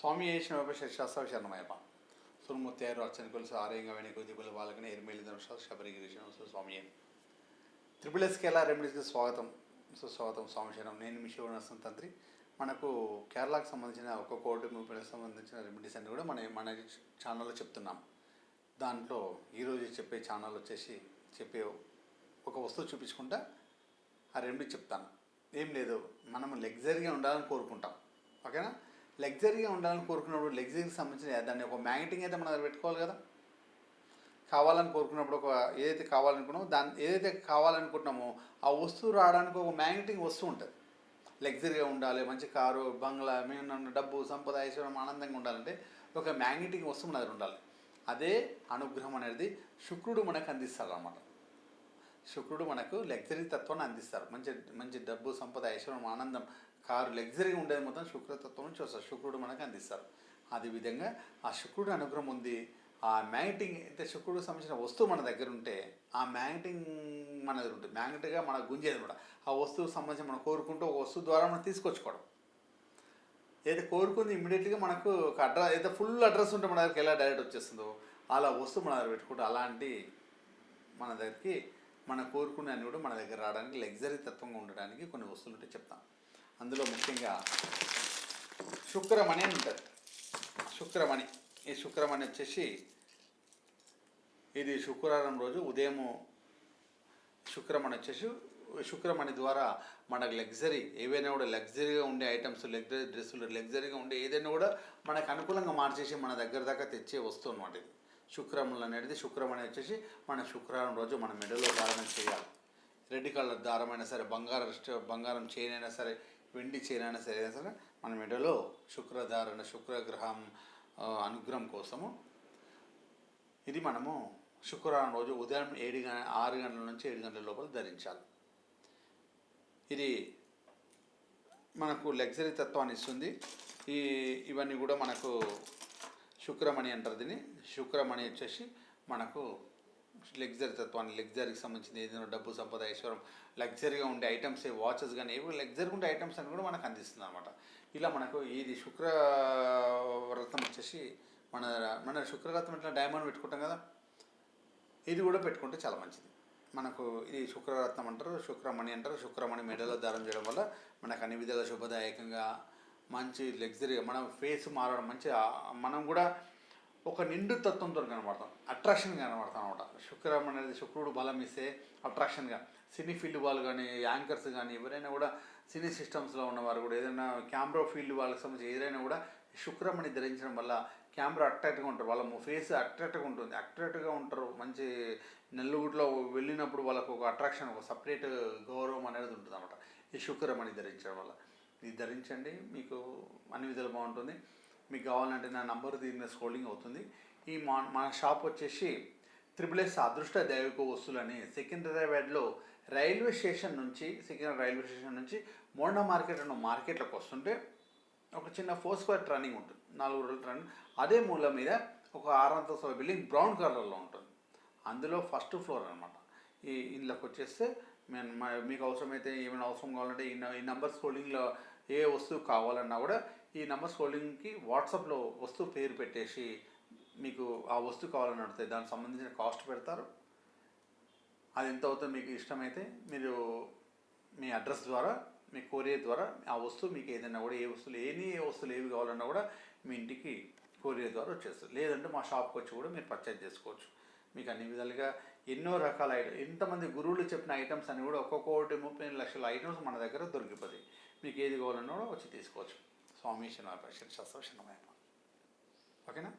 స్వామి చేసిన శాస్త్ర శరణమయ్యప్ప సున్ముత్యారు అర్చన కొలుసు ఆరోగ్యంగా వెనక కొద్దిపల్లి వాళ్ళకని ఎరిమేలి ధనుషాలు శబరిగిరీశం స్వామి త్రిపుల్ ఎస్కి ఎలా రెమెడీస్కి స్వాగతం. సుస్వాగతం స్వామి శరణం. నేను మీ శివనసం తంత్రి. మనకు కేరళకు సంబంధించిన ఒక కోటి ముప్పై సంబంధించిన రెమెడీస్ అన్ని కూడా మన మన ఛానల్లో చెప్తున్నాం. దాంట్లో ఈరోజు చెప్పే ఛానల్ వచ్చేసి చెప్పే ఒక వస్తువు చూపించుకుంటా ఆ రెమెడీ చెప్తాను. ఏం లేదు. మనం లగ్జరీగా ఉండాలని కోరుకుంటాం. ఓకేనా? లగ్జరీగా ఉండాలని కోరుకున్నప్పుడు లగ్జరీకి సంబంధించిన దాన్ని ఒక మ్యాగ్నెటింగ్ అయితే మనం అది పెట్టుకోవాలి కదా? కావాలని కోరుకున్నప్పుడు ఒక ఏదైతే కావాలనుకున్నామో దాన్ని ఏదైతే కావాలనుకుంటున్నామో ఆ వస్తువు రావడానికి ఒక మ్యాగ్నెటింగ్ వస్తువు ఉంటుంది. లగ్జరీగా ఉండాలి మంచి కారు బంగ్లా మేము డబ్బు సంపద ఐశ్వర్యం ఆనందంగా ఉండాలంటే ఒక మ్యాగ్నెటింగ్ వస్తువు మన దగ్గర ఉండాలి. అదే అనుగ్రహం అనేది శుక్రుడు మనకు అందిస్తారు అనమాట శుక్రుడు మనకు లగ్జరీ తత్వాన్ని అందిస్తారు. మంచి మంచి డబ్బు సంపద ఐశ్వర్యం ఆనందం కారు లగ్జరీగా ఉండేది మొత్తం శుక్రతత్వం నుంచి వస్తారు. శుక్రుడు మనకు అందిస్తారు. అదే విధంగా ఆ శుక్రుడు అనుగ్రహం ఉంది. ఆ మ్యాగ్నెటింగ్ అయితే శుక్రుడికి సంబంధించిన వస్తువు మన దగ్గర ఉంటే ఆ మ్యాగ్నెటింగ్ మన దగ్గర ఉంటుంది. మ్యాగ్నెట్గా మన గుంజేది అనమాట ఆ వస్తువు సంబంధించి మనం కోరుకుంటూ ఒక వస్తువు ద్వారా మనం తీసుకొచ్చుకోవడం. ఏదైతే కోరుకుంది ఇమ్మీడియట్గా మనకు ఒక అడ్రస్ అయితే ఫుల్ అడ్రస్ ఉంటే మన దగ్గరికి ఎలా డైరెక్ట్ వచ్చేస్తుందో అలా వస్తువు మన దగ్గర పెట్టుకుంటే అలాంటి మన దగ్గరికి మనం కోరుకునే అన్ని కూడా మన దగ్గర రావడానికి లగ్జరీ తత్వంగా ఉండడానికి కొన్ని వస్తువులు ఉంటే చెప్తాం. అందులో ముఖ్యంగా శుక్రమణి అని ఉంటుంది. శుక్రమణి. ఈ శుక్రమణి వచ్చేసి ఇది శుక్రవారం రోజు ఉదయము శుక్రమణి వచ్చేసి శుక్రమణి ద్వారా మనకు లగ్జరీ ఏవైనా కూడా లగ్జరీగా ఉండే ఐటమ్స్ లగ్జరీ డ్రెస్సులు లగ్జరీగా ఉండే ఏదైనా కూడా మనకు అనుకూలంగా మార్చేసి మన దగ్గర దాకా తెచ్చే వస్తువు అనమాట ఇది. శుక్రములు అనేది శుక్రమణి వచ్చేసి మన శుక్రవారం రోజు మన మెడలో ధారణ చేయాలి. రెడ్ కలర్ దారమైనా సరే బంగారం బంగారం చైన్ అయినా సరే వెండి చైన్ అయినా సరే సరే మన మెడలో శుక్రధారణ శుక్రగ్రహం అనుగ్రహం కోసము ఇది మనము శుక్రవారం రోజు ఉదయం ఏడు గంట ఆరు గంటల నుంచి ఏడు గంటల లోపల ధరించాలి. ఇది మనకు లగ్జరీ తత్వాన్ని ఇస్తుంది. ఈ ఇవన్నీ కూడా మనకు శుక్రమణి అంటారు దీన్ని. శుక్రమణి వచ్చేసి మనకు లగ్జరీ తత్వాన్ని లగ్జరీకి సంబంధించిన ఏదైనా డబ్బు సంపద ఐశ్వర్యం లగ్జరీగా ఉండే ఐటమ్స్ వాచెస్ కానీ ఏవి లగ్జరీగా ఉండే ఐటమ్స్ అని కూడా మనకు అందిస్తుంది అనమాట ఇలా మనకు ఇది శుక్ర వ్రతం వచ్చేసి మన మన శుక్రవ్రతం ఇట్లా డైమండ్ పెట్టుకుంటాం కదా ఇది కూడా పెట్టుకుంటే చాలా మంచిది. మనకు ఇది శుక్రరత్నం అంటారు శుక్రమణి అంటారు శుక్రమణి మెడలో దారం చేయడం వల్ల మనకు అన్ని విధాల శుభదాయకంగా మంచి లగ్జరీగా మనం ఫేస్ మారడం మంచి మనం కూడా ఒక నిండు తత్వంతో కనబడతాం అట్రాక్షన్ కనబడతాం శుక్రం అనేది శుక్రుడు బలం ఇస్తే అట్రాక్షన్గా సినీ ఫీల్డ్ వాళ్ళు కానీ యాంకర్స్ కానీ ఎవరైనా కూడా సినీ సిస్టమ్స్లో ఉన్నవారు కూడా ఏదైనా కెమెరా ఫీల్డ్ వాళ్ళకి సంబంధించి ఏదైనా కూడా శుక్రమణి ధరించడం వల్ల కెమెరా అట్రాక్ట్గా ఉంటారు. వాళ్ళ ఫేస్ అట్రాక్ట్గా ఉంటుంది. అట్రాక్ట్గా ఉంటారు. మంచి నెల్లుగుట్లో వెళ్ళినప్పుడు వాళ్ళకు ఒక అట్రాక్షన్ ఒక సపరేట్ గౌరవం అనేది ఉంటుంది అనమాట ఈ శుక్రమణి ధరించడం వల్ల. ఇది ధరించండి. మీకు అన్ని విధాలు బాగుంటుంది. మీకు కావాలంటే నా నంబర్ దీని మీద స్క్రోలింగ్ అవుతుంది. ఈ మా మా షాప్ వచ్చేసి త్రిబుల్ ఎస్ అదృష్ట దైవిక వస్తువులని సికింద్రాబాద్లో రైల్వే స్టేషన్ నుంచి సికింద్రాబాద్ రైల్వే స్టేషన్ నుంచి మోండా మార్కెట్ అన్న మార్కెట్లోకి వస్తుంటే ఒక చిన్న ఫోర్ స్క్వేర్ టర్నింగ్ ఉంటుంది. నాలుగు రోజుల టర్నింగ్ అదే మూల మీద ఒక ఆరంతస్తుల బిల్డింగ్ బ్రౌన్ కలర్లో ఉంటుంది. అందులో ఫస్ట్ ఫ్లోర్ అనమాట ఈ ఇందులోకి వచ్చేస్తే మేము మీకు అవసరమైతే ఏమైనా అవసరం కావాలంటే ఈ న- ఈ స్క్రోలింగ్లో ఏ వస్తువు కావాలన్నా కూడా ఈ నెంబర్ స్క్రోలింగ్కి వాట్సాప్లో వస్తువు పేరు పెట్టేసి మీకు ఆ వస్తువు కావాలని అడిగితే దానికి సంబంధించిన కాస్ట్ పెడతారు. అది ఎంత అవుతుందో మీకు ఇష్టమైతే మీరు మీ అడ్రస్ ద్వారా మీ కొరియర్ ద్వారా ఆ వస్తువు మీకు ఏదైనా కూడా ఏ వస్తువులు ఎనీ ఏ వస్తువులు ఏవి కావాలన్నా కూడా మీ ఇంటికి కొరియర్ ద్వారా వచ్చేస్తుంది. లేదంటే మా షాప్కి వచ్చి కూడా మీరు పర్చేజ్ చేసుకోవచ్చు. మీకు అన్ని విధాలుగా ఎన్నో రకాల ఐటమ్ ఎంతమంది గురువులు చెప్పిన ఐటమ్స్ అని కూడా ఒక్కొక్కటి ముప్పై ఎనిమిది లక్షల ఐటమ్స్ మన దగ్గర దొరికిపోతాయి. మీకు ఏది కావాలన్నా కూడా వచ్చి తీసుకోవచ్చు. స్వామి శనివారం శాస్త్ర శనమయ్య ఓకేనా?